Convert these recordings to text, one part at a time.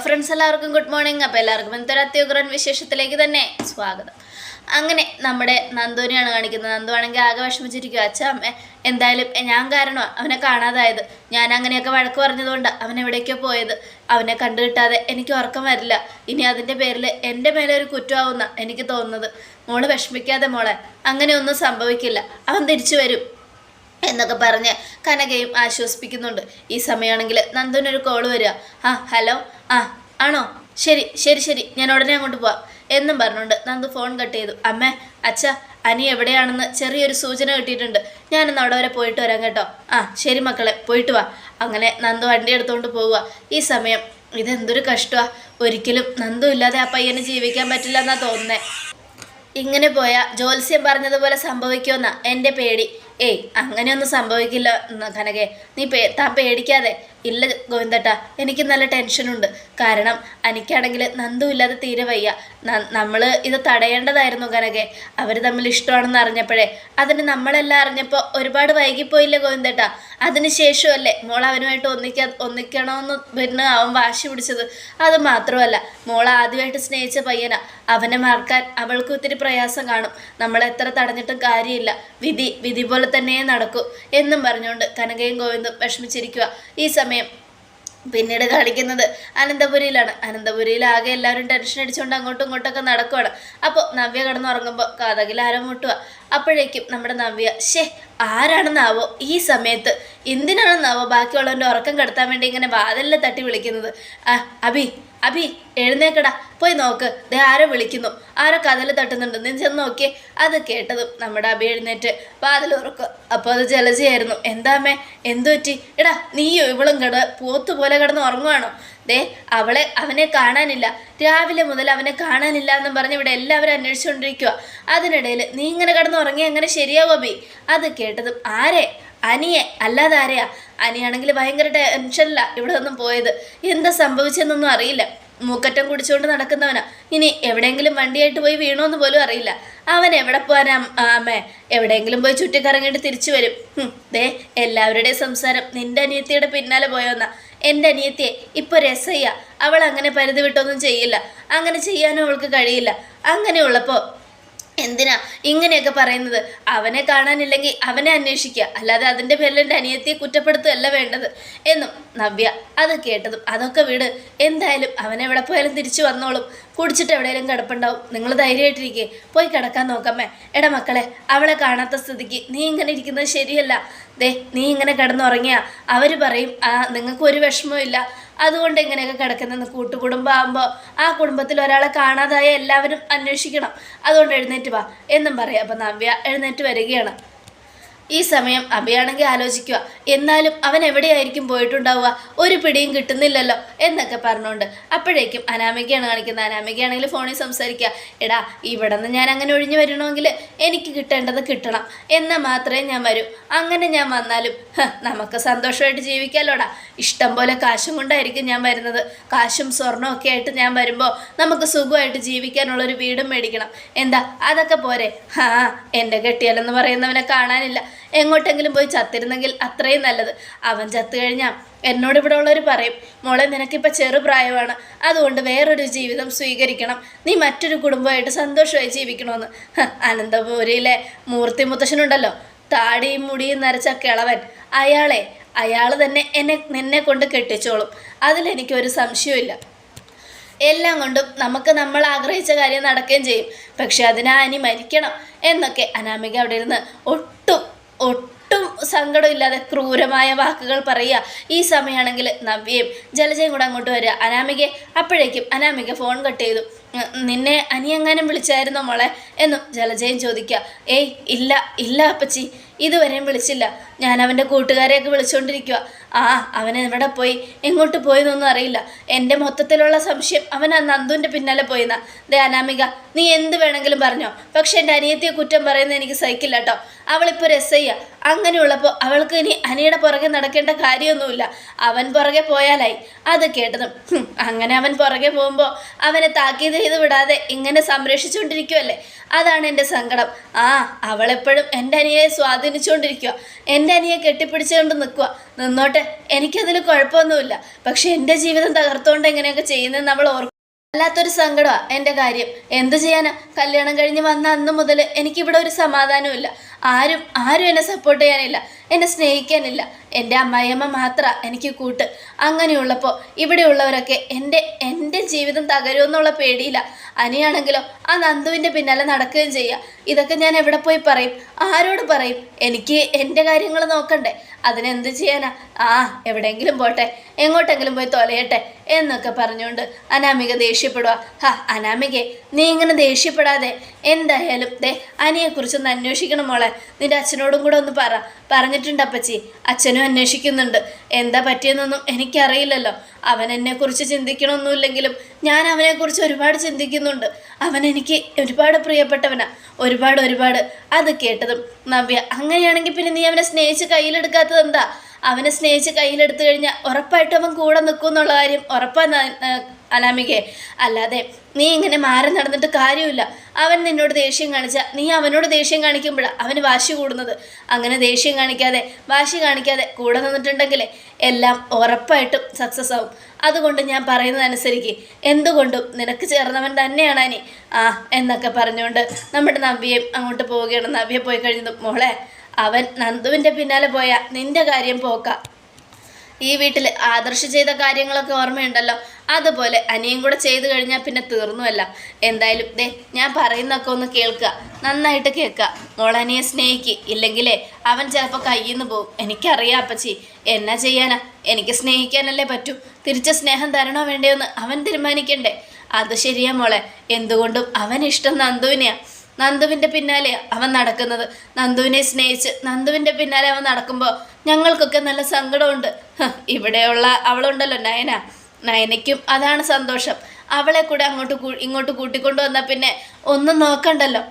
അപ്പോൾ ഫ്രണ്ട്സ് എല്ലാവർക്കും good morning അപ്പോൾ എല്ലാവർക്കും എന്തൊരു അത്യുഗ്രൻ വിശേഷത്തിലേക്ക് തന്നെ സ്വാഗതം. അങ്ങനെ നമ്മുടെ നന്ദുവിനെയാണ് കാണിക്കുന്നത്. നന്ദു ആണെങ്കിൽ ആകെ വിഷമിച്ചിരിക്കുക അച്ഛ അമ്മ എന്തായാലും ഞാൻ കാരണം അവനെ കാണാതായത്. ഞാൻ അങ്ങനെയൊക്കെ വഴക്ക് പറഞ്ഞതുകൊണ്ട് അവൻ എവിടേക്കോ പോയത്. അവനെ കണ്ടു കിട്ടാതെ എനിക്ക് ഉറക്കം വരില്ല. ഇനി അതിന്റെ പേരിൽ എന്റെ മേലെ ഒരു കുറ്റമാവുന്ന എനിക്ക് തോന്നുന്നത്. മോൾ വിഷമിക്കാതെ മോളെ അങ്ങനെയൊന്നും സംഭവിക്കില്ല. അവൻ തിരിച്ചു വരും. എന്നൊക്കെ പറഞ്ഞ് കനകയും ആശ്വസിപ്പിക്കുന്നുണ്ട്. ഈ സമയമാണെങ്കിൽ നന്ദുവിനൊരു കോൾ വരിക. ആ ഹലോ ആ ആണോ? ശരി ശരി ശരി. ഞാൻ ഉടനെ അങ്ങോട്ട് പോവാം. എന്നും പറഞ്ഞുകൊണ്ട് നന്ദു ഫോൺ കട്ട് ചെയ്തു. അമ്മ അച്ഛ അനി എവിടെയാണെന്ന് ചെറിയൊരു സൂചന കിട്ടിയിട്ടുണ്ട്. ഞാനൊന്ന് അവിടെ വരെ പോയിട്ട് വരാം കേട്ടോ. ആ ശരി മക്കളെ പോയിട്ട് വാ. അങ്ങനെ നന്ദു വണ്ടി എടുത്തുകൊണ്ട് പോവുക. ഈ സമയം ഇതെന്തൊരു കഷ്ടമാണ് ഒരിക്കലും നന്ദു ഇല്ലാതെ ആ പയ്യന് ജീവിക്കാൻ പറ്റില്ല എന്നാ തോന്നുന്നേ. ഇങ്ങനെ പോയ ജോത്സ്യം പറഞ്ഞതുപോലെ സംഭവിക്കുമെന്നാ എന്റെ പേടി. ഏയ് അങ്ങനെയൊന്നും സംഭവിക്കില്ല കനകെ. നീ പേ താൻ പേടിക്കാതെ. ഇല്ല ഗോവിന്ദട്ട എനിക്ക് നല്ല ടെൻഷനുണ്ട് കാരണം എനിക്കാണെങ്കിൽ നന്ദു ഇല്ലാതെ തീരെ വയ്യ. നമ്മൾ ഇത് തടയേണ്ടതായിരുന്നു കനകെ. അവർ തമ്മിൽ ഇഷ്ടമാണെന്ന് അറിഞ്ഞപ്പോഴേ. അതിന് നമ്മളെല്ലാം അറിഞ്ഞപ്പോൾ ഒരുപാട് വൈകിപ്പോയില്ലേ ഗോവിന്ദട്ട. അതിന് ശേഷമല്ലേ മോൾ അവനുമായിട്ട് ഒന്നിക്കാ ഒന്നിക്കണമെന്ന് പിന്നെ അവൻ വാശി പിടിച്ചത്. അത് മാത്രമല്ല മോൾ ആദ്യമായിട്ട് സ്നേഹിച്ച പയ്യനാ. അവനെ മറക്കാൻ അവൾക്ക് ഒത്തിരി പ്രയാസം കാണും. നമ്മൾ എത്ര തടഞ്ഞിട്ടും കാര്യമില്ല. വിധി വിധി പോലെ തന്നെ നടക്കൂ. എന്നും പറഞ്ഞുകൊണ്ട് കനകയും ഗോവിന്ദും വിഷമിച്ചിരിക്കുക ഈ സമയം പിന്നീട് കാണിക്കുന്നത് അനന്തപുരിയിലാണ്. അനന്തപുരിയിൽ ആകെ എല്ലാവരും ടെൻഷൻ അടിച്ചുകൊണ്ട് അങ്ങോട്ടും ഇങ്ങോട്ടൊക്കെ നടക്കുവാണ്. അപ്പോൾ നവ്യ കിടന്നുറങ്ങുമ്പോൾ കഥകിൽ ആരം മുട്ടുക അപ്പോഴേക്കും നമ്മുടെ നവ്യ ഷേ ആരാണെന്നാവോ ഈ സമയത്ത്? എന്തിനാണ് എന്തിനാണെന്നാവോ ബാക്കിയുള്ളവന്റെ ഉറക്കം കെടുത്താൻ വേണ്ടി ഇങ്ങനെ വാതിലിൽ തട്ടി വിളിക്കുന്നത്? ആ അഭി അഭി എഴുന്നേക്കടാ. പോയി നോക്ക്. ദേ ആരോ വിളിക്കുന്നു. ആരോ കഥൽ തട്ടുന്നുണ്ട്. നീ ചെന്ന് നോക്കിയേ. അത് കേട്ടതും നമ്മുടെ അഭി എഴുന്നേറ്റ് വാതിൽ ഉറക്കുക അപ്പോൾ അത് ജലജയായിരുന്നു. എന്താമ്മേ എന്തു പറ്റി എടാ നീയോ? ഇവളും കിട പോത്ത് പോലെ കിടന്ന് ഉറങ്ങുവാണോ? ദേ അവളെ അവനെ കാണാനില്ല. രാവിലെ മുതൽ അവനെ കാണാനില്ല എന്നും പറഞ്ഞ് ഇവിടെ എല്ലാവരും അന്വേഷിച്ചുകൊണ്ടിരിക്കുക അതിനിടയിൽ നീ ഇങ്ങനെ കിടന്ന് ഉറങ്ങി അങ്ങനെ ശരിയാവോ ബി? അത് കേട്ടതും ആരെ? അനിയെ അല്ലാതെ ആരെയാ? അനിയാണെങ്കിൽ ഭയങ്കര ടെൻഷനില്ല ഇവിടെ നിന്നും പോയത്. എന്താ സംഭവിച്ചെന്നൊന്നും അറിയില്ല. മൂക്കറ്റം കുടിച്ചുകൊണ്ട് നടക്കുന്നവനാ. ഇനി എവിടെയെങ്കിലും വണ്ടിയായിട്ട് പോയി വീണോന്ന് പോലും അറിയില്ല. അവൻ എവിടെ പോകാനാ അമ്മേ? എവിടെയെങ്കിലും പോയി ചുറ്റിക്കറങ്ങിയിട്ട് തിരിച്ചു വരും. ദേ എല്ലാവരുടെയും സംസാരം നിന്റെ അനിയത്തിയുടെ പിന്നാലെ പോയോന്നാ. എന്റെ അനിയത്തിയെ ഇപ്പോൾ രസയ്യ. അവൾ അങ്ങനെ പരിധി വിട്ടൊന്നും ചെയ്യില്ല. അങ്ങനെ ചെയ്യാനും അവൾക്ക് കഴിയില്ല. അങ്ങനെയുള്ളപ്പോൾ എന്തിനാ ഇങ്ങനെയൊക്കെ പറയുന്നത്? അവനെ കാണാനില്ലെങ്കിൽ അവനെ അന്വേഷിക്കുക. അല്ലാതെ അതിന്റെ പേരിൽ എന്റെ അനിയത്തിയെ കുറ്റപ്പെടുത്തുകയല്ല വേണ്ടത്. എന്നും നവ്യ അത് കേട്ടതും അതൊക്കെ വിട്. എന്തായാലും അവനെവിടെ പോയാലും തിരിച്ചു വന്നോളും. കുടിച്ചിട്ട് എവിടെയെങ്കിലും കിടപ്പുണ്ടാവും. നിങ്ങൾ ധൈര്യമായിട്ടിരിക്കേ. പോയി കിടക്കാൻ നോക്കമ്മേ. എട മക്കളെ അവളെ കാണാത്ത സ്ഥിതിക്ക് നീ ഇങ്ങനെ ഇരിക്കുന്നത് ശരിയല്ല. ദേ നീ ഇങ്ങനെ കിടന്നുറങ്ങിയ. അവർ പറയും ആ നിങ്ങൾക്ക് ഒരു വിഷമവും അതുകൊണ്ട് ഇങ്ങനെയൊക്കെ കിടക്കുന്ന കൂട്ടുകുടുംബം ആകുമ്പോൾ ആ കുടുംബത്തിൽ ഒരാളെ കാണാതായ എല്ലാവരും അന്വേഷിക്കണം. അതുകൊണ്ട് എഴുന്നേറ്റ് വാ. എന്നും പറയാം. അപ്പം നവ്യ എഴുന്നേറ്റ് വരികയാണ്. ഈ സമയം അഭയാണെങ്കിൽ ആലോചിക്കുക. എന്നാലും അവൻ എവിടെയായിരിക്കും പോയിട്ടുണ്ടാവുക? ഒരു പിടിയും കിട്ടുന്നില്ലല്ലോ എന്നൊക്കെ പറഞ്ഞുകൊണ്ട് അപ്പോഴേക്കും അനാമികയാണ് കാണിക്കുന്നത്. അനാമികയാണെങ്കിൽ ഫോണിൽ സംസാരിക്കുക. എടാ ഇവിടെ നിന്ന് ഞാൻ അങ്ങനെ ഒഴിഞ്ഞു വരണമെങ്കിൽ എനിക്ക് കിട്ടേണ്ടത് കിട്ടണം. എന്നാൽ മാത്രമേ ഞാൻ വരൂ. അങ്ങനെ ഞാൻ വന്നാലും നമുക്ക് സന്തോഷമായിട്ട് ജീവിക്കാലോടാ. ഇഷ്ടം പോലെ കാശും കൊണ്ടായിരിക്കും ഞാൻ വരുന്നത്. കാശും സ്വർണവും ഒക്കെ ആയിട്ട് ഞാൻ വരുമ്പോൾ നമുക്ക് സുഖമായിട്ട് ജീവിക്കാനുള്ളൊരു വീടും മേടിക്കണം. എന്താ? അതൊക്കെ പോരെ. ഹാ എന്റെ കെട്ടിയാലെന്ന് പറയുന്നവനെ കാണാനില്ല. എങ്ങോട്ടെങ്കിലും പോയി ചത്തിരുന്നെങ്കിൽ അത്രയും നല്ലത്. അവൻ ചത്തു കഴിഞ്ഞാൽ എന്നോട് ഇവിടെ ഉള്ളവർ പറയും മോളെ നിനക്കിപ്പോൾ ചെറുപ്രായമാണ് അതുകൊണ്ട് വേറൊരു ജീവിതം സ്വീകരിക്കണം. നീ മറ്റൊരു കുടുംബമായിട്ട് സന്തോഷമായി ജീവിക്കണമെന്ന് അനന്തപുരിയിലെ മൂർത്തി മുത്തശ്ശനുണ്ടല്ലോ. താടിയും മുടിയും നരച്ച കിളവൻ. അയാളെ അയാൾ തന്നെ എന്നെ നിന്നെ കൊണ്ട് കെട്ടിച്ചോളും. അതിലെനിക്കൊരു സംശയമില്ല എല്ലാം കൊണ്ടും നമുക്ക് നമ്മൾ ആഗ്രഹിച്ച കാര്യം നടക്കുകയും ചെയ്യും. പക്ഷെ അതിനാ അനി മരിക്കണം എന്നൊക്കെ അനാമിക അവിടെ ഇരുന്ന് ഒട്ടും ഒട്ടും സങ്കടമില്ലാതെ ക്രൂരമായ വാക്കുകൾ പറയുക. ഈ സമയമാണെങ്കിൽ നവ്യയും ജലജയും കൂടെ അങ്ങോട്ട് വരിക. അനാമികയെ അപ്പോഴേക്കും അനാമിക ഫോൺ കട്ട് ചെയ്തു. നിന്നെ അനിയെങ്ങാനും വിളിച്ചായിരുന്നോ മോളെ? എന്നും ജലജയും ചോദിക്കുക ഏയ് ഇല്ല ഇല്ല അപ്പച്ചി ഇതുവരെയും വിളിച്ചില്ല. ഞാൻ അവന്റെ കൂട്ടുകാരെയൊക്കെ വിളിച്ചുകൊണ്ടിരിക്കുക ആ അവൻ എവിടെ പോയി? എങ്ങോട്ട് പോയെന്നൊന്നും അറിയില്ല. എന്റെ മൊത്തത്തിലുള്ള സംശയം അവൻ ആ നന്ദുവിന്റെ പിന്നാലെ പോയിന്നാ. ദേ അനാമിക നീ എന്ത് വേണമെങ്കിലും പറഞ്ഞോ. പക്ഷെ എന്റെ അനിയത്തിയെ കുറ്റം പറയുന്നത് എനിക്ക് സഹിക്കില്ല കേട്ടോ. അവളിപ്പോൾ രസയ്യ അങ്ങനെയുള്ളപ്പോൾ അവൾക്ക് ഇനി അനിയുടെ പുറകെ നടക്കേണ്ട കാര്യമൊന്നുമില്ല. അവൻ പുറകെ പോയാലായി. അത് കേട്ടതും അങ്ങനെ അവൻ പുറകെ പോകുമ്പോൾ അവനെ താക്കീത് ചെയ്ത് വിടാതെ ഇങ്ങനെ സംരക്ഷിച്ചുകൊണ്ടിരിക്കുമല്ലേ അതാണ് എന്റെ സങ്കടം. ആ അവളെപ്പോഴും എന്റെ അനിയെ സ്വാധീനിച്ചുകൊണ്ടിരിക്കുക. എന്റെ അനിയെ കെട്ടിപ്പിടിച്ചുകൊണ്ട് നിൽക്കുക. നിന്നോട്ടെ എനിക്കതിൽ കുഴപ്പമൊന്നുമില്ല. പക്ഷേ എന്റെ ജീവിതം തകർത്തുകൊണ്ട് എങ്ങനെയൊക്കെ ചെയ്യുന്നതെന്ന് അവൾ ഓർക്കും. വല്ലാത്തൊരു സങ്കടമാണ് എന്റെ കാര്യം. എന്തു ചെയ്യാനാ? കല്യാണം കഴിഞ്ഞ് വന്ന അന്ന് മുതൽ എനിക്കിവിടെ ഒരു സമാധാനമില്ല ആരും ആരും എന്നെ സപ്പോർട്ട് ചെയ്യാനില്ല. എന്നെ സ്നേഹിക്കാനില്ല. എന്റെ അമ്മായിയമ്മ മാത്രമാണ് എനിക്ക് കൂട്ട്. അങ്ങനെയുള്ളപ്പോൾ ഇവിടെയുള്ളവരൊക്കെ എന്റെ എന്റെ ജീവിതം തകരുമെന്നുള്ള പേടിയില്ല അനിയാണെങ്കിലോ ആ നന്ദുവിന്റെ പിന്നാലെ നടക്കുകയും ചെയ്യുക ഇതൊക്കെ ഞാൻ എവിടെ പോയി പറയും? ആരോട് പറയും? എനിക്ക് എന്റെ കാര്യങ്ങൾ നോക്കണ്ടേ. അതിനെന്ത് ചെയ്യാനാ? ആ എവിടെയെങ്കിലും പോട്ടെ എങ്ങോട്ടെങ്കിലും പോയി തൊലയട്ടെ എന്നൊക്കെ പറഞ്ഞുകൊണ്ട് അനാമിക ദേഷ്യപ്പെടുക ഹാ അനാമികെ നീ ഇങ്ങനെ ദേഷ്യപ്പെടാതെ എന്തായാലും ദേ അനിയെക്കുറിച്ചൊന്ന് അന്വേഷിക്കണം മോളെ. നിന്റെ അച്ഛനോടും കൂടെ ഒന്ന് പറ. പറഞ്ഞിട്ടുണ്ട് അപ്പച്ചി. അച്ഛനും അന്വേഷിക്കുന്നുണ്ട്. എന്താ പറ്റിയെന്നൊന്നും എനിക്കറിയില്ലല്ലോ. അവൻ എന്നെക്കുറിച്ച് ചിന്തിക്കണമൊന്നുമില്ലെങ്കിലും ഞാൻ അവനെക്കുറിച്ച് ഒരുപാട് ചിന്തിക്കുന്നുണ്ട്. അവൻ എനിക്ക് ഒരുപാട് പ്രിയപ്പെട്ടവനാ. ഒരുപാട് ഒരുപാട്. അത് കേട്ടതും നവ്യ അങ്ങനെയാണെങ്കിൽ പിന്നെ നീ അവനെ സ്നേഹിച്ച് കയ്യിലെടുക്കാത്തത് എന്താ? അവനെ സ്നേഹിച്ച് കയ്യിലെടുത്തു കഴിഞ്ഞാൽ ഉറപ്പായിട്ടും അവൻ കൂടെ നിൽക്കും എന്നുള്ള കാര്യം ഉറപ്പാ അനാമികെ അല്ലാതെ നീ ഇങ്ങനെ മാറി നടന്നിട്ട് കാര്യമില്ല. അവൻ നിന്നോട് ദേഷ്യം കാണിച്ചാൽ നീ അവനോട് ദേഷ്യം കാണിക്കുമ്പോഴാണ് അവന് വാശി കൂടുന്നത്. അങ്ങനെ ദേഷ്യം കാണിക്കാതെ വാശി കാണിക്കാതെ കൂടെ നിന്നിട്ടുണ്ടെങ്കിലേ എല്ലാം ഉറപ്പായിട്ടും സക്സസ് ആവും. അതുകൊണ്ട് ഞാൻ പറയുന്നതനുസരിക്ക് എന്തുകൊണ്ടും നിനക്ക് ചേർന്നവൻ തന്നെയാണ് അനി ആ എന്നൊക്കെ പറഞ്ഞുകൊണ്ട് നമ്മുടെ നവ്യയും അങ്ങോട്ട് പോവുകയാണ്. നവ്യ പോയി കഴിഞ്ഞതും മോളെ അവൻ നന്ദുവിന്റെ പിന്നാലെ പോയാൽ നിന്റെ കാര്യം പോക്കാം. ഈ വീട്ടിൽ ആദർശ് ചെയ്ത കാര്യങ്ങളൊക്കെ ഓർമ്മയുണ്ടല്ലോ. അതുപോലെ അനിയും കൂടെ ചെയ്തു കഴിഞ്ഞാൽ പിന്നെ തീർന്നുമല്ല എന്തായാലും ദേ ഞാൻ പറയുന്നൊക്കെ ഒന്ന് കേൾക്കുക നന്നായിട്ട് കേൾക്കുക മോളനിയെ സ്നേഹിക്ക്. ഇല്ലെങ്കിലേ അവൻ ചിലപ്പോൾ കയ്യിൽ നിന്ന് പോകും എനിക്കറിയാം അപ്പച്ചി. എന്നാ ചെയ്യാനാ? എനിക്ക് സ്നേഹിക്കാനല്ലേ പറ്റൂ. തിരിച്ച സ്നേഹം തരണോ വേണ്ടയോന്ന് അവൻ തീരുമാനിക്കണ്ടേ. അത് ശരിയാ മോളെ. എന്തുകൊണ്ടും അവൻ ഇഷ്ടം നന്ദുവിനെയാ. നന്ദുവിന്റെ പിന്നാലെ അവൻ നടക്കുന്നത്. നന്ദുവിനെ സ്നേഹിച്ച് നന്ദുവിന്റെ പിന്നാലെ അവൻ നടക്കുമ്പോൾ ഞങ്ങൾക്കൊക്കെ നല്ല സങ്കടമുണ്ട്. ഇവിടെയുള്ള അവളുണ്ടല്ലോ നയന. നയനയ്ക്കും അതാണ് സന്തോഷം. അവളെ കൂടെ അങ്ങോട്ട് ഇങ്ങോട്ട് കൂട്ടിക്കൊണ്ടു വന്നാൽ പിന്നെ ഒന്നും നോക്കണ്ടല്ലോ.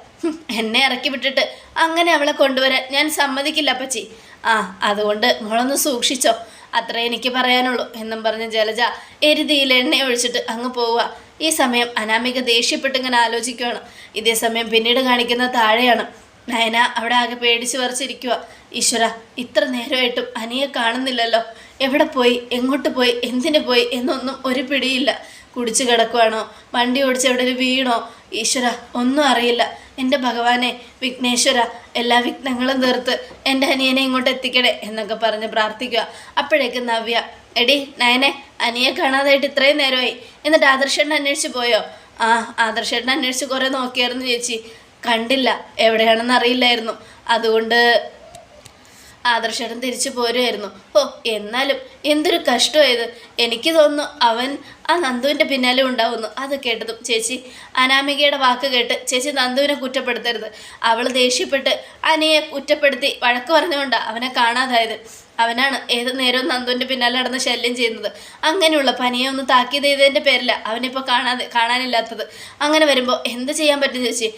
എന്നെ ഇറക്കി വിട്ടിട്ട് അങ്ങനെ അവളെ കൊണ്ടുവരാൻ ഞാൻ സമ്മതിക്കില്ല അപ്പച്ചി. ആ അതുകൊണ്ട് മോളൊന്ന് സൂക്ഷിച്ചോ. അത്രേ എനിക്ക് പറയാനുള്ളൂ എന്നും പറഞ്ഞ് ജലജ എരുതിയിൽ എണ്ണ ഒഴിച്ചിട്ട് അങ്ങ് പോവുക. ഈ സമയം അനാമിക ദേഷ്യപ്പെട്ട് ഇങ്ങനെ ആലോചിക്കുകയാണ് ഇതേ സമയം പിന്നീട് കാണിക്കുന്ന താഴെയാണ്. നയന അവിടെ ആകെ പേടിച്ച് വരച്ചിരിക്കുക ഈശ്വര ഇത്ര നേരമായിട്ടും അനിയെ കാണുന്നില്ലല്ലോ. എവിടെ പോയി എങ്ങോട്ട് പോയി എന്തിനു പോയി എന്നൊന്നും ഒരു പിടിയില്ല. കുടിച്ചു കിടക്കുവാണോ? വണ്ടി ഓടിച്ച് എവിടെ വീണോ? ഈശ്വര ഒന്നും അറിയില്ല. എന്റെ ഭഗവാനെ വിഘ്നേശ്വര എല്ലാ വിഘ്നങ്ങളും തീർത്ത് എന്റെ അനിയനെ ഇങ്ങോട്ട് എത്തിക്കണേ എന്നൊക്കെ പറഞ്ഞ് പ്രാർത്ഥിക്കുക. അപ്പോഴേക്ക് നവ്യ എടി നയനെ അനിയെ കാണാതായിട്ട് ഇത്രയും നേരമായി. എന്നിട്ട് ആദർശേട്ടൻ അന്വേഷിച്ച് പോയോ? ആ ആദർശേട്ടൻ അന്വേഷിച്ച് കുറേ നോക്കിയായിരുന്നു ചേച്ചി. കണ്ടില്ല എവിടെയാണെന്ന് അറിയില്ലായിരുന്നു. അതുകൊണ്ട് ആദർശേട്ടൻ തിരിച്ചു പോരുമായിരുന്നു ഓ എന്നാലും എന്തൊരു കഷ്ടമായത് എനിക്ക് തോന്നുന്നു അവൻ ആ നന്ദുവിന്റെ പിന്നാലെ ഉണ്ടാവുന്നു. അത് കേട്ടതും ചേച്ചി അനാമികയുടെ വാക്ക് കേട്ട് ചേച്ചി നന്ദുവിനെ കുറ്റപ്പെടുത്തരുത്. അവൾ ദേഷ്യപ്പെട്ട് അനയെ കുറ്റപ്പെടുത്തി വഴക്ക് പറഞ്ഞുകൊണ്ടാണ് അവനെ കാണാതായത്. അവനാണ്. ഏത് നേരവും നന്ദുവിന്റെ പിന്നാലെ നടന്ന് ശല്യം ചെയ്യുന്നത്. അങ്ങനെയുള്ള പനിയെ ഒന്ന് താക്കീത് ചെയ്തതിന്റെ പേരില്ല അവനിപ്പോൾ കാണാതെ കാണാനില്ലാത്തത്. അങ്ങനെ വരുമ്പോൾ എന്ത് ചെയ്യാൻ പറ്റും ചേച്ചി?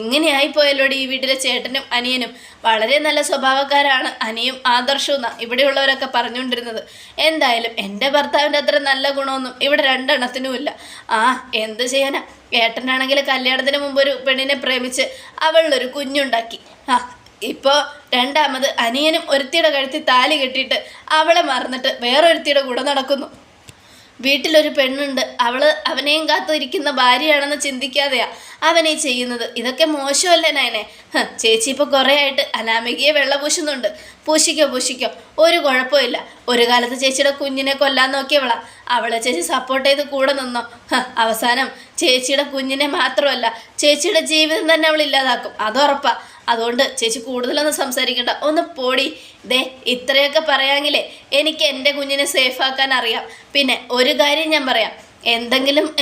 ഇങ്ങനെയായിപ്പോയല്ലോടി ഈ വീട്ടിലെ ചേട്ടനും അനിയനും. വളരെ നല്ല സ്വഭാവക്കാരാണ് അനിയും ആദർശവും എന്നാണ് ഇവിടെയുള്ളവരൊക്കെ പറഞ്ഞുകൊണ്ടിരുന്നത്. എന്തായാലും എന്റെ ഭർത്താവിന്റെ അത്ര നല്ല ഗുണമൊന്നും ഇവിടെ രണ്ടെണ്ണത്തിനുമില്ല ആ എന്ത് ചെയ്യാനാ? ഏട്ടനാണെങ്കിൽ കല്യാണത്തിന് മുമ്പ് ഒരു പെണ്ണിനെ പ്രേമിച്ച് അവളിലൊരു കുഞ്ഞുണ്ടാക്കി. ആ ഇപ്പോൾ രണ്ടാമത് അനിയനും ഒരുത്തിയുടെ കഴുത്തി താലി കെട്ടിയിട്ട് അവളെ മറന്നിട്ട് വേറൊരുത്തിയുടെ കൂടെ നടക്കുന്നു. വീട്ടിലൊരു പെണ്ണുണ്ട്. അവൾ അവനെയും കാത്തിരിക്കുന്ന ഭാര്യയാണെന്ന് ചിന്തിക്കാതെയാ അവനീ ചെയ്യുന്നത്. ഇതൊക്കെ മോശമല്ലേ നയനെ? ചേച്ചി ഇപ്പോൾ കുറേ ആയിട്ട് അനാമികയെ വെള്ള പൂശുന്നുണ്ട്. പൂശിക്കോ പൂശിക്കോ. ഒരു കുഴപ്പമില്ല. ഒരു കാലത്ത് ചേച്ചിയുടെ കുഞ്ഞിനെ കൊല്ലാൻ നോക്കിയവളാ. അവളെ ചേച്ചി സപ്പോർട്ട് ചെയ്ത് കൂടെ നിന്നോ. അവസാനം ചേച്ചിയുടെ കുഞ്ഞിനെ മാത്രമല്ല ചേച്ചിയുടെ ജീവിതം തന്നെ അവൾ ഇല്ലാതാക്കും. അതുറപ്പാ അതുകൊണ്ട് ചേച്ചി കൂടുതലൊന്നും സംസാരിക്കണ്ട. ഒന്ന് പോടി. ദേ ഇത്രയൊക്കെ പറയാമെങ്കിലേ എനിക്ക് എന്റെ കുഞ്ഞിനെ സേഫാക്കാൻ അറിയാം. പിന്നെ ഒരു കാര്യം ഞാൻ പറയാം. എന്തെങ്കിലും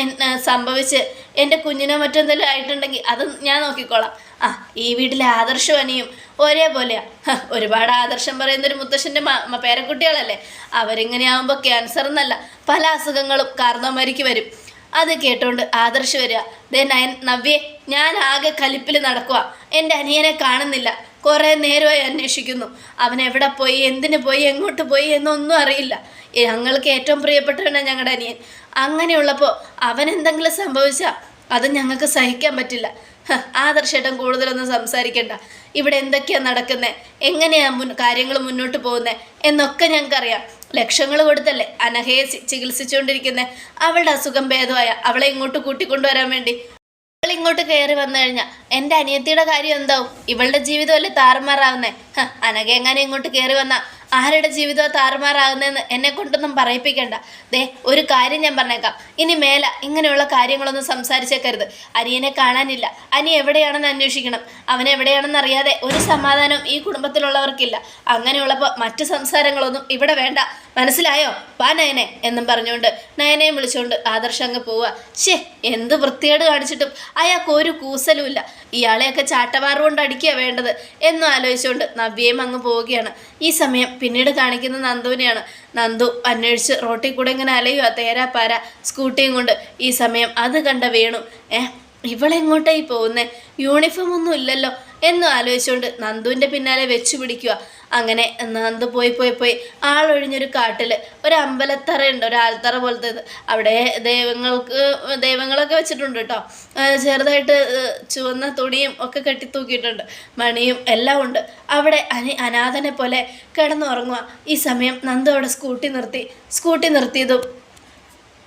സംഭവിച്ച് എന്റെ കുഞ്ഞിനോ മറ്റെന്തെങ്കിലും ആയിട്ടുണ്ടെങ്കിൽ അത് ഞാൻ നോക്കിക്കോളാം. ആ ഈ വീട്ടിലെ ആദർശം അനിയും ഒരേപോലെയാ. ഒരുപാട് ആദർശം പറയുന്നൊരു മുത്തശ്ശന്റെ പേരക്കുട്ടികളല്ലേ? അവരിങ്ങനെ ആകുമ്പോൾ ക്യാൻസർ എന്നല്ല പല അസുഖങ്ങളും കാർന്നോമാരിക്ക് വരും. അത് കേട്ടോണ്ട് ആദർശ് വരിക. ദേ നയൻ നവ്യെ ഞാൻ ആകെ കലിപ്പിൽ നടക്കുക എന്റെ അനിയനെ കാണുന്നില്ല. കുറേ നേരമായി അന്വേഷിക്കുന്നു. അവൻ എവിടെ പോയി എന്തിനു പോയി എങ്ങോട്ട് പോയി എന്നൊന്നും അറിയില്ല. ഞങ്ങൾക്ക് ഏറ്റവും പ്രിയപ്പെട്ടവനാണ് ഞങ്ങളുടെ അനിയൻ. അങ്ങനെയുള്ളപ്പോൾ അവൻ എന്തെങ്കിലും സംഭവിച്ചാൽ അത് ഞങ്ങൾക്ക് സഹിക്കാൻ പറ്റില്ല. ആദർശേട്ടം കൂടുതലൊന്നും സംസാരിക്കണ്ട. ഇവിടെ എന്തൊക്കെയാണ് നടക്കുന്നത് എങ്ങനെയാണ് മുൻ കാര്യങ്ങൾ മുന്നോട്ട് പോകുന്നത് എന്നൊക്കെ ഞങ്ങൾക്കറിയാം. ലക്ഷങ്ങൾ കൊടുത്തല്ലേ? അനഹയെ ചികിത്സിച്ചുകൊണ്ടിരിക്കുന്ന അവളുടെ അസുഖം ഭേദമായ അവളെ ഇങ്ങോട്ട് കൂട്ടിക്കൊണ്ടുവരാൻ വേണ്ടി. അവൾ ഇങ്ങോട്ട് കയറി വന്നു കഴിഞ്ഞാൽ എന്റെ അനിയത്തിയുടെ കാര്യം എന്താവും? ഇവളുടെ ജീവിതമല്ലേ താറുമാറാവുന്നേ? അനഘ എങ്ങനെ ഇങ്ങോട്ട് കയറി വന്ന ആരുടെ ജീവിതം താറുമാറാകുന്നതെന്ന് എന്നെ കൊണ്ടൊന്നും പറയിപ്പിക്കണ്ട. ദേ ഒരു കാര്യം ഞാൻ പറഞ്ഞേക്കാം. ഇനി മേല ഇങ്ങനെയുള്ള കാര്യങ്ങളൊന്നും സംസാരിച്ചേക്കരുത്. അനിയനെ കാണാനില്ല. അനി എവിടെയാണെന്ന് അന്വേഷിക്കണം. അവൻ എവിടെയാണെന്ന് അറിയാതെ ഒരു സമാധാനം ഈ കുടുംബത്തിലുള്ളവർക്കില്ല. അങ്ങനെയുള്ളപ്പോൾ മറ്റു സംസാരങ്ങളൊന്നും ഇവിടെ വേണ്ട. മനസ്സിലായോ? വാ നയനെ എന്നും പറഞ്ഞുകൊണ്ട് നയനയും വിളിച്ചുകൊണ്ട് ആദർശ് അങ്ങ് പോവുക. ഷേ എന്ത് വൃത്തികേട് കാണിച്ചിട്ടും അയാൾക്ക് ഒരു കൂസലുമില്ല. ഇയാളെയൊക്കെ ചാട്ടവാറ് കൊണ്ട് അടിക്കുക വേണ്ടത് എന്നും ആലോചിച്ചുകൊണ്ട് നവ്യയും അങ്ങ് പോവുകയാണ്. ഈ സമയം പിന്നീട് കാണിക്കുന്ന നന്ദുവിനെയാണ്. നന്ദു അന്വേഷിച്ച് റോട്ടിൽ കൂടെ ഇങ്ങനെ അലയുക തേരാ പാര സ്കൂട്ടിയും കൊണ്ട്. ഈ സമയം അത് കണ്ട വേണു. ഏ ഇവളെങ്ങോട്ടായി പോകുന്നേ? യൂണിഫോം ഒന്നും ഇല്ലല്ലോ എന്നും ആലോചിച്ചുകൊണ്ട് നന്ദുവിന്റെ പിന്നാലെ വെച്ചു പിടിക്കുക അങ്ങനെ നന്ദു പോയി പോയി പോയി. ആളൊഴിഞ്ഞൊരു കാട്ടിൽ ഒരു അമ്പലത്തറ ഉണ്ട് ഒരു ആൽത്തറ പോലത്തേത് അവിടെ ദൈവങ്ങൾക്ക് ദൈവങ്ങളൊക്കെ വെച്ചിട്ടുണ്ട് കേട്ടോ. ചെറുതായിട്ട് ചുവന്ന തുണിയും ഒക്കെ കെട്ടി തൂക്കിയിട്ടുണ്ട്. മണിയും എല്ലാം ഉണ്ട്. അവിടെ അനി അനാഥനെ പോലെ കിടന്നുറങ്ങുക ഈ സമയം നന്ദു അവിടെ സ്കൂട്ടി നിർത്തി. സ്കൂട്ടി നിർത്തിയതും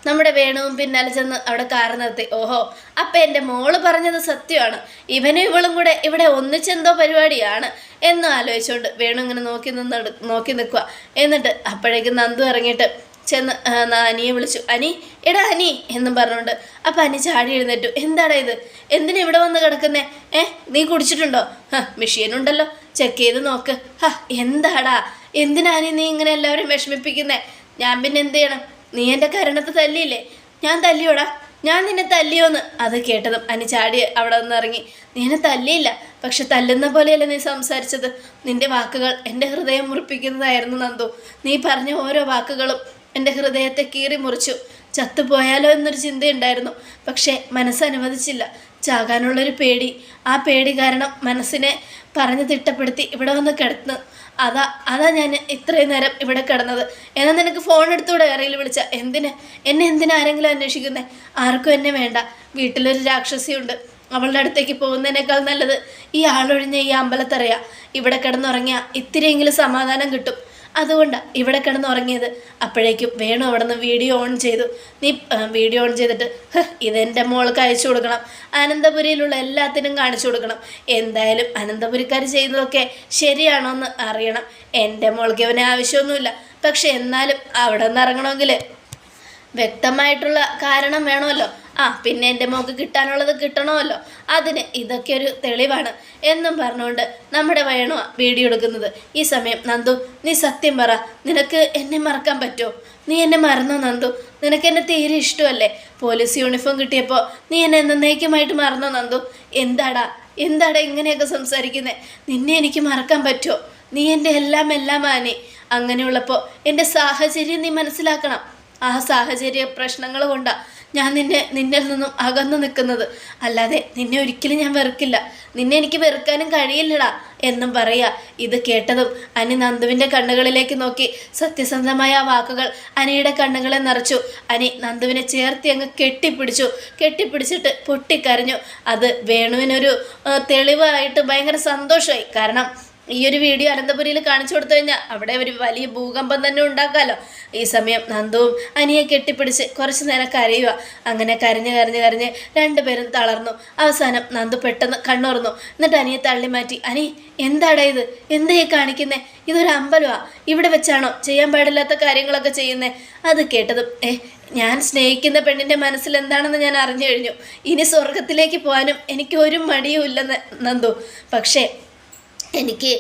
നമ്മുടെ വേണുവും പിന്നാലെ ചെന്ന് അവിടെ കാർ നിർത്തി. ഓഹോ അപ്പം എന്റെ മോൾ പറഞ്ഞത് സത്യമാണ്. ഇവനും ഇവളും കൂടെ ഇവിടെ ഒന്നിച്ചെന്തോ പരിപാടിയാണ് എന്ന് ആലോചിച്ചുകൊണ്ട് വേണു ഇങ്ങനെ നോക്കി നിന്ന് നോക്കി നിൽക്കുക എന്നിട്ട് അപ്പോഴേക്കും നന്ദു ഇറങ്ങിയിട്ട് ചെന്ന് അനിയെ വിളിച്ചു. അനി എടാ അനി എന്നും പറഞ്ഞുകൊണ്ട് അപ്പം അനി ചാടി എഴുന്നേറ്റു. എന്താടാ ഇത്? എന്തിനാ ഇവിടെ വന്ന് കിടക്കുന്നേ? ഏ നീ കുടിച്ചിട്ടുണ്ടോ? ഹ മെഷീനുണ്ടല്ലോ. ചെക്ക് ചെയ്ത് നോക്ക്. ഹ എന്താടാ? എന്തിനാ അനി നീ ഇങ്ങനെ എല്ലാവരും വിഷമിപ്പിക്കുന്നേ? ഞാൻ പിന്നെ എന്ത് ചെയ്യണം? നീ എന്റെ കരണത്ത് തല്ലിയില്ലേ? ഞാൻ തല്ലിയോടാ? ഞാൻ നിന്നെ തല്ലിയോന്ന്. അത് കേട്ടതും അനി ചാടി അവിടെ നിന്ന് ഇറങ്ങി. നീ എന്നെ തല്ലിയില്ല പക്ഷെ തല്ലുന്ന പോലെയല്ല നീ സംസാരിച്ചത്. നിന്റെ വാക്കുകൾ എന്റെ ഹൃദയം മുറിപ്പിക്കുന്നതായിരുന്നു നന്ദു. നീ പറഞ്ഞ ഓരോ വാക്കുകളും എന്റെ ഹൃദയത്തെ കീറി മുറിച്ചു. ചത്തുപോയാലോ എന്നൊരു ചിന്തയുണ്ടായിരുന്നു പക്ഷേ മനസ്സനുവദിച്ചില്ല ചാകാനുള്ളൊരു പേടി. ആ പേടി കാരണം മനസ്സിനെ പറഞ്ഞു തിട്ടപ്പെടുത്തി ഇവിടെ വന്ന് കിടന്നു അതാ അതാ ഞാൻ ഇത്രയും നേരം ഇവിടെ കിടന്നത്. എന്നാൽ നിനക്ക് ഫോൺ എടുത്തൂടെ ആരെങ്കിലും വിളിച്ച. എന്തിന്? എന്നെ എന്തിനാ അന്വേഷിക്കുന്നേ? ആർക്കും എന്നെ വേണ്ട. വീട്ടിലൊരു രാക്ഷസിയുണ്ട്. അവളുടെ അടുത്തേക്ക് പോകുന്നതിനേക്കാൾ നല്ലത് ഈ ആളൊഴിഞ്ഞ ഈ അമ്പലത്തറയാ. ഇവിടെ കിടന്നുറങ്ങിയാൽ ഇത്തിരിയെങ്കിലും സമാധാനം കിട്ടും. അതുകൊണ്ടാണ് ഇവിടെ കിടന്ന് ഉറങ്ങിയത്. അപ്പോഴേക്കും വേണു അവിടെ നിന്ന് വീഡിയോ ഓൺ ചെയ്തു. നീ വീഡിയോ ഓൺ ചെയ്തിട്ട് "ഹ്, ഇതെന്റെ മോൾക്ക് അയച്ചു കൊടുക്കണം. അനന്തപുരിയിലുള്ള എല്ലാത്തിനും കാണിച്ചു കൊടുക്കണം. എന്തായാലും അനന്തപുരിക്കാർ ചെയ്യുന്നതൊക്കെ ശരിയാണോ എന്ന് അറിയണം. എന്റെ മോൾക്ക് ഇവന് ആവശ്യമൊന്നുമില്ല. പക്ഷെ എന്നാലും അവിടെ നിന്ന് ഇറങ്ങണമെങ്കിൽ വ്യക്തമായിട്ടുള്ള കാരണം വേണമല്ലോ. ആ പിന്നെ എന്റെ മോക്ക് കിട്ടാനുള്ളത് കിട്ടണമല്ലോ. അതിന് ഇതൊക്കെ ഒരു തെളിവാണ് എന്നും പറഞ്ഞുകൊണ്ട് നമ്മുടെ വയണോ വീഡിയോ എടുക്കുന്നത്. ഈ സമയം നന്ദു നീ സത്യം പറ നിനക്ക് എന്നെ മറക്കാൻ പറ്റുമോ? നീ എന്നെ മറന്നോ നന്ദു? നിനക്ക് എന്നെ തീരെ ഇഷ്ടമല്ലേ? പോലീസ് യൂണിഫോം കിട്ടിയപ്പോൾ നീ എന്നെ എന്നേക്കുമായിട്ട് മറന്നോ നന്ദു? എന്താടാ എന്താടാ ഇങ്ങനെയൊക്കെ സംസാരിക്കുന്നത് നിന്നെ എനിക്ക് മറക്കാൻ പറ്റുമോ? നീ എന്റെ എല്ലാം എല്ലാം ആനി. അങ്ങനെയുള്ളപ്പോൾ എന്റെ സാഹചര്യം നീ മനസ്സിലാക്കണം. ആ സാഹചര്യ പ്രശ്നങ്ങൾ കൊണ്ടാണ് ഞാൻ നിന്നെ നിന്നിൽ നിന്നും അകന്നു നിൽക്കുന്നത്. അല്ലാതെ നിന്നെ ഒരിക്കലും ഞാൻ വെറുക്കില്ല. നിന്നെ എനിക്ക് വെറുക്കാനും കഴിയില്ലടാ എന്നും പറയുക ഇത് കേട്ടതും അനി നന്ദുവിന്റെ കണ്ണുകളിലേക്ക് നോക്കി സത്യസന്ധമായ ആ വാക്കുകൾ അനിയുടെ കണ്ണുകളെ നിറച്ചു. അനി നന്ദുവിനെ ചേർത്തി അങ്ങ് കെട്ടിപ്പിടിച്ചു. കെട്ടിപ്പിടിച്ചിട്ട് പൊട്ടിക്കരഞ്ഞു. അത് വേണുവിനൊരു തെളിവായിട്ട് ഭയങ്കര സന്തോഷമായി കാരണം ഈ ഒരു വീഡിയോ അനന്തപുരിയിൽ കാണിച്ചു കൊടുത്തു കഴിഞ്ഞാൽ അവിടെ ഒരു വലിയ ഭൂകമ്പം തന്നെ ഉണ്ടാക്കാമല്ലോ ഈ സമയം നന്ദുവും അനിയെ കെട്ടിപ്പിടിച്ച് കുറച്ച് നേരം കരയുക. അങ്ങനെ കരഞ്ഞ് കരഞ്ഞ് കരഞ്ഞ് രണ്ടുപേരും തളർന്നു. അവസാനം നന്ദു പെട്ടെന്ന് കണ്ണുറന്നു. എന്നിട്ട് അനിയെ തള്ളി മാറ്റി അനി എന്താടാ ഇത്? എന്തേ കാണിക്കുന്നേ? ഇതൊരു അമ്പലമാ ഇവിടെ വെച്ചാണോ? ചെയ്യാൻ പാടില്ലാത്ത കാര്യങ്ങളൊക്കെ ചെയ്യുന്നേ? അത് കേട്ടതും ഏ ഞാൻ സ്നേഹിക്കുന്ന പെണ്ണിന്റെ മനസ്സിൽ എന്താണെന്ന് ഞാൻ അറിഞ്ഞു കഴിഞ്ഞു. ഇനി സ്വർഗത്തിലേക്ക് പോകാനും എനിക്ക് ഒരു മടിയും ഇല്ലെന്ന് നന്ദു. പക്ഷേ എനിക്ക്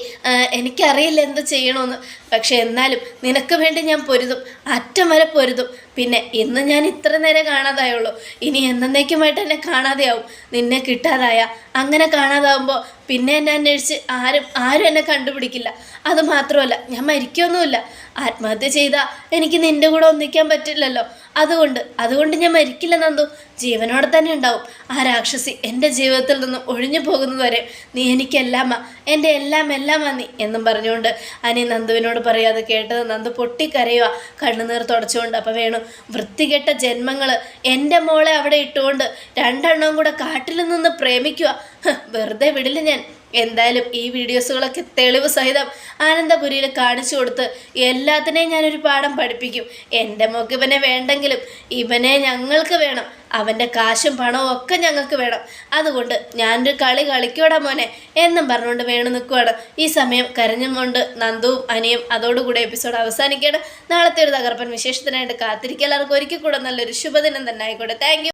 എനിക്കറിയില്ല എന്ത് ചെയ്യണമെന്ന് പക്ഷെ എന്നാലും നിനക്ക് വേണ്ടി ഞാൻ പൊരുതും. അറ്റം വരെ പൊരുതും. പിന്നെ ഇന്ന് ഞാൻ ഇത്ര നേരം കാണാതായുള്ളൂ. ഇനി എന്നേക്കുമായിട്ട് എന്നെ കാണാതെയാവും. നിന്നെ കിട്ടാതായ. അങ്ങനെ കാണാതാവുമ്പോൾ പിന്നെ എന്നെ അന്വേഷിച്ച് ആരും ആരും എന്നെ കണ്ടുപിടിക്കില്ല. അത് മാത്രമല്ല ഞാൻ മരിക്കൊന്നുമില്ല. ആത്മഹത്യ ചെയ്താൽ എനിക്ക് നിന്റെ കൂടെ ഒന്നിക്കാൻ പറ്റില്ലല്ലോ. അതുകൊണ്ട് അതുകൊണ്ട് ഞാൻ മരിക്കില്ല നന്ദു. ജീവനോടെ തന്നെ ഉണ്ടാവും. ആ രാക്ഷസി എന്റെ ജീവിതത്തിൽ നിന്നും ഒഴിഞ്ഞു പോകുന്നതുവരെ നീ എനിക്കെല്ലാമ എന്റെ എല്ലാം എല്ലാമാ നീ എന്നും പറഞ്ഞുകൊണ്ട് അനി നന്ദുവിനോട് പറയാതെ കേട്ടത് നന്ദു പൊട്ടിക്കരയുക കണ്ണുനീർ തുടച്ചുകൊണ്ട് അപ്പോൾ വേണു വൃത്തികെട്ട ജന്മങ്ങൾ എന്റെ മോളെ അവിടെ ഇട്ടുകൊണ്ട് രണ്ടെണ്ണവും കൂടെ കാട്ടിൽ നിന്ന് പ്രേമിക്കുക വെറുതെ വിടില്ല ഞാൻ. എന്തായാലും ഈ വീഡിയോസുകളൊക്കെ തെളിവ് സഹിതം ആനന്ദപുരിയിൽ കാണിച്ചു കൊടുത്ത് എല്ലാത്തിനെയും ഞാനൊരു പാഠം പഠിപ്പിക്കും. എന്റെ മോക്ക് ഇവനെ വേണ്ടെങ്കിലും ഇവനെ ഞങ്ങൾക്ക് വേണം. അവന്റെ കാശും പണവും ഒക്കെ ഞങ്ങൾക്ക് വേണം. അതുകൊണ്ട് ഞാനൊരു കളി കളിക്കൂടാ മോനെ. എന്നും പറഞ്ഞുകൊണ്ട് വേണു നിൽക്കുവാണ് ഈ സമയം കരഞ്ഞുകൊണ്ട് നന്ദുവും അനിയും അതോടുകൂടി എപ്പിസോഡ് അവസാനിക്കുകയാണ്. നാളത്തെ ഒരു തകർപ്പൻ വിശേഷത്തിനായിട്ട് കാത്തിരിക്കുക. എല്ലാവർക്കും ഒരിക്കൽ കൂടെ നല്ലൊരു ശുഭദിനം തന്നെ ആയിക്കോട്ടെ. താങ്ക്